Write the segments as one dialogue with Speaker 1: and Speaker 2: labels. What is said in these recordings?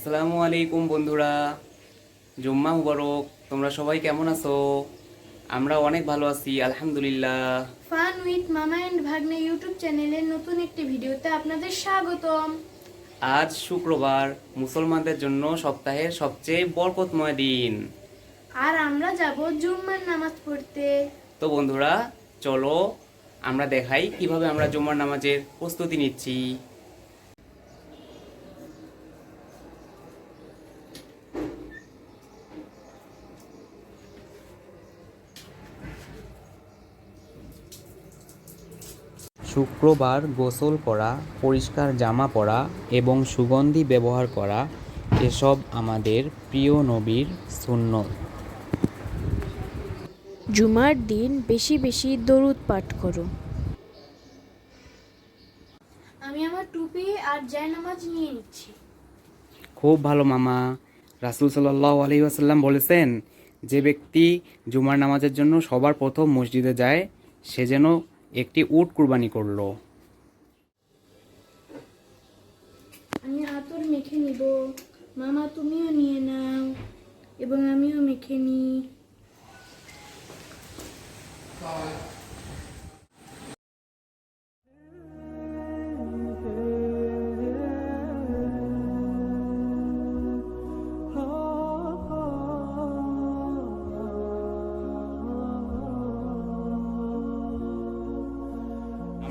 Speaker 1: আসসালামু আলাইকুম বন্ধুরা। জুম্মা মুবারক তোমরা সবাই কেমন আছো? আমরা অনেক ভালো আছি আলহামদুলিল্লাহ।
Speaker 2: ফান উইথ মামা অ্যান্ড ভাগ্নে ইউটিউব চ্যানেলের নতুন একটি ভিডিওতে আপনাদের স্বাগতম।
Speaker 1: আজ শুক্রবার মুসলমানদের জন্য সপ্তাহের সবচেয়ে বরকতময় দিন।
Speaker 2: আর আমরা যাব জুম্মার নামাজ পড়তে।
Speaker 1: তো বন্ধুরা চলো আমরা দেখাই কীভাবে আমরা জুম্মার নামাজের প্রস্তুতি নিচ্ছি। শুক্রবার গোসল করা পরিষ্কার জামা পরা এবং সুগন্ধি ব্যবহার করা এসব আমাদের প্রিয় নবীর সুন্নত।
Speaker 2: জুমার দিন বেশি বেশি দরুদ পাঠ করো। আমি আমার টুপি আর জায়নামাজ নিয়ে নিচ্ছি।
Speaker 1: খুব ভালো মামা। রাসুল সাল্লাহ আলহি আসাল্লাম বলেছেন যে ব্যক্তি জুমার নামাজের জন্য সবার প্রথম মসজিদে যায় সে যেন একটি উট কুরবানি করল।
Speaker 2: আমি আতর মেখে নিব। মামা তুমিও নিয়ে নাও এবং আমিও মেখে নিই।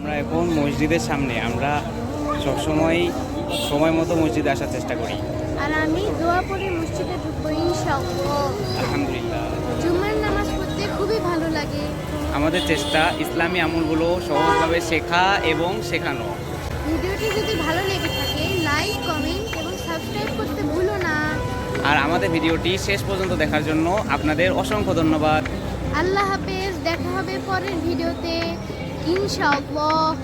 Speaker 1: আমরা এখন মসজিদের সামনে আমরা সবসময় সময় মতো মসজিদে আসার চেষ্টা করি।
Speaker 2: আর আমি দোয়া পড়ে মসজিদে ঢুকবো
Speaker 1: আলহামদুলিল্লাহ।
Speaker 2: জুম্মার নামাজ পড়তে খুবই ভালো লাগে।
Speaker 1: আমাদের চেষ্টা ইসলামী আমলগুলো সহজভাবে শেখা এবং শেখানো।
Speaker 2: ভিডিওটি যদি ভালো লেগে থাকে লাইক কমেন্ট এবং সাবস্ক্রাইব করতে ভুলো না।
Speaker 1: আর আমাদের ভিডিওটি শেষ পর্যন্ত দেখার জন্য আপনাদের অসংখ্য ধন্যবাদ।
Speaker 2: আল্লাহ হাফেজ দেখা হবে পরের ভিডিওতে। İnşallah.